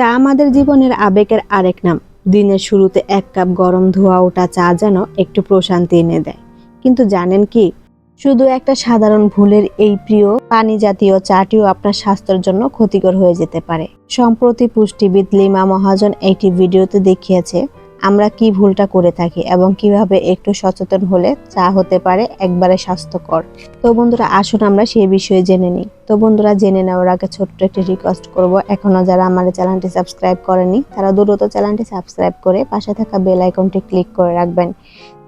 চা আমাদের জীবনের আবেগের আরেক নাম। দিনের শুরুতে এক কাপ গরম ধোয়া ওটা চা যেন একটু প্রশান্তি এনে দেয়। কিন্তু জানেন কি? শুধু একটা সাধারণ ভুলের এই প্রিয় পানি জাতীয় চাটিও আপনার স্বাস্থ্যের জন্য ক্ষতিকর হয়ে যেতে পারে। সম্প্রতি পুষ্টিবিদ লিমা মহাজন একটি ভিডিওতে দেখিয়েছে আমরা কি ভুলটা করে থাকি এবং কীভাবে একটু সচেতন হলে চা হতে পারে একবারে স্বাস্থ্যকর। তো বন্ধুরা, আসুন আমরা সেই বিষয়ে জেনে নিই। তো বন্ধুরা, জেনে নেওয়ার আগে ছোট্ট একটি রিকোয়েস্ট করব। এখনও যারা আমার চ্যানেলটি সাবস্ক্রাইব করেনি, তারা দ্রুত চ্যানেলটি সাবস্ক্রাইব করে পাশে থাকা বেল আইকনটি ক্লিক করে রাখবেন,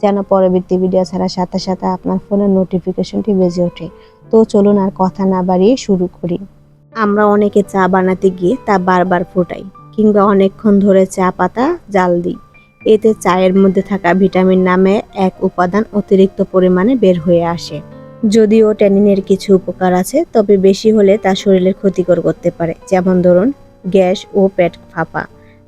যেন পরবর্তী ভিডিও ছাড়ার সাথে সাথে আপনার ফোনের নোটিফিকেশনটি বেজে ওঠে। তো চলুন আর কথা না বাড়িয়ে শুরু করি। আমরা অনেকে চা বানাতে গিয়ে তা বারবার ফোটাই, কিংবা অনেকক্ষণ ধরে চা পাতা, জাল দিই। এতে চায়ের মধ্যে থাকা ভিটামিন নামে এক উপাদান অতিরিক্ত পরিমাণে বের হয়ে আসে। যদিও ট্যানিনের কিছু উপকার আছে, তবে বেশি হলে তা শরীরের ক্ষতিকর করতে পারে, যেমন ধরুন গ্যাস ও পেট ফাঁপা,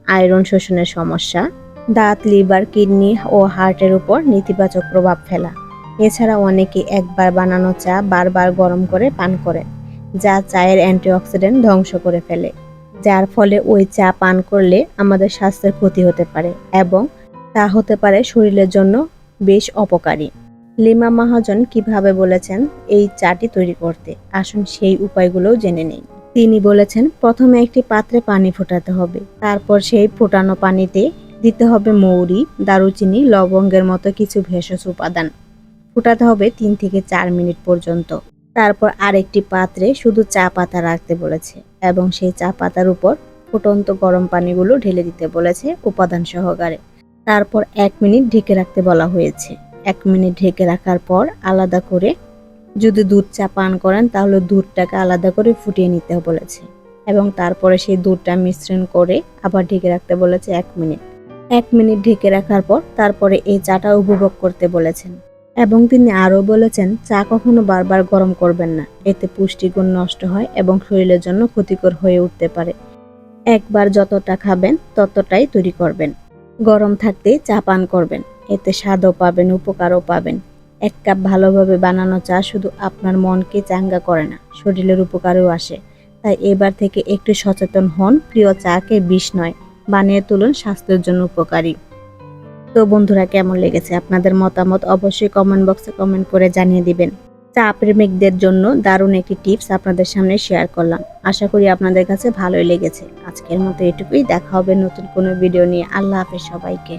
আয়রন শোষণের সমস্যা, দাঁত, লিভার, কিডনি ও হার্টের উপর নেতিবাচক প্রভাব ফেলা। এছাড়া অনেকে একবার বানানো চা বারবার গরম করে পান করেন, যা চায়ের অ্যান্টিঅক্সিডেন্ট ধ্বংস করে ফেলে। যার ফলে ওই চা পান করলে আমাদের স্বাস্থ্যের ক্ষতি হতে পারে এবং তা হতে পারে শরীরের জন্য বেশ অপকারী। লিমা মহাজন কীভাবে বলেছেন এই চাটি তৈরি করতে? আসুন সেই উপায়গুলোও জেনে নেই। তিনি বলেছেন, প্রথমে একটি পাত্রে পানি ফোটাতে হবে। তারপর সেই ফোটানো পানিতে দিতে হবে মৌরি, দারুচিনি, লবঙ্গের মতো কিছু ভেষজ উপাদান। ফোটাতে হবে তিন থেকে চার মিনিট পর্যন্ত। তারপর আরেকটি পাত্রে শুধু চা পাতা রাখতে বলেছে। এবং সেই চা পাতার উপর ফুটন্ত গরম পানিগুলো ঢেলে দিতে বলেছে উপাদান সহকারে। তারপর এক মিনিট ঢেকে রাখতে বলা হয়েছে। এক মিনিট ঢেকে রাখার পর আলাদা করে যদি দুধ চা পান করেন, তাহলে দুধটাকে আলাদা করে ফুটিয়ে নিতে বলেছে এবং তারপরে সেই দুধটা মিশ্রণ করে আবার ঢেকে রাখতে বলেছে এক মিনিট। এক মিনিট ঢেকে রাখার পর তারপরে এই চাটা উপভোগ করতে বলেছেন। এবং তিনি আরও বলেছেন, চা কখনো বারবার গরম করবেন না। এতে পুষ্টিগুণ নষ্ট হয় এবং শরীরের জন্য ক্ষতিকর হয়ে উঠতে পারে। একবার যতটা খাবেন, ততটাই তৈরি করবেন। গরম থাকতে চা পান করবেন। এতে স্বাদও পাবেন, উপকারও পাবেন। এক কাপ ভালোভাবে বানানো চা শুধু আপনার মনকে চাঙ্গা করে না, শরীরের উপকারেও আসে। তাই এবার থেকে একটু সচেতন হন। প্রিয় চাকে বিষ নয়, বানিয়ে তুলুন স্বাস্থ্যের জন্য উপকারী। তো বন্ধুরা, কেমন লেগেছে আপনাদের মতামত অবশ্যই কমেন্ট বক্সে কমেন্ট করে জানিয়ে দিবেন। চা প্রেমিকদের জন্য দারুণ একটি টিপস আপনাদের সামনে শেয়ার করলাম। আশা করি আপনাদের কাছে ভালোই লেগেছে। আজকের মতো এটুকুই। দেখা হবে নতুন কোনো ভিডিও নিয়ে। আল্লাহ হাফেজ সবাইকে।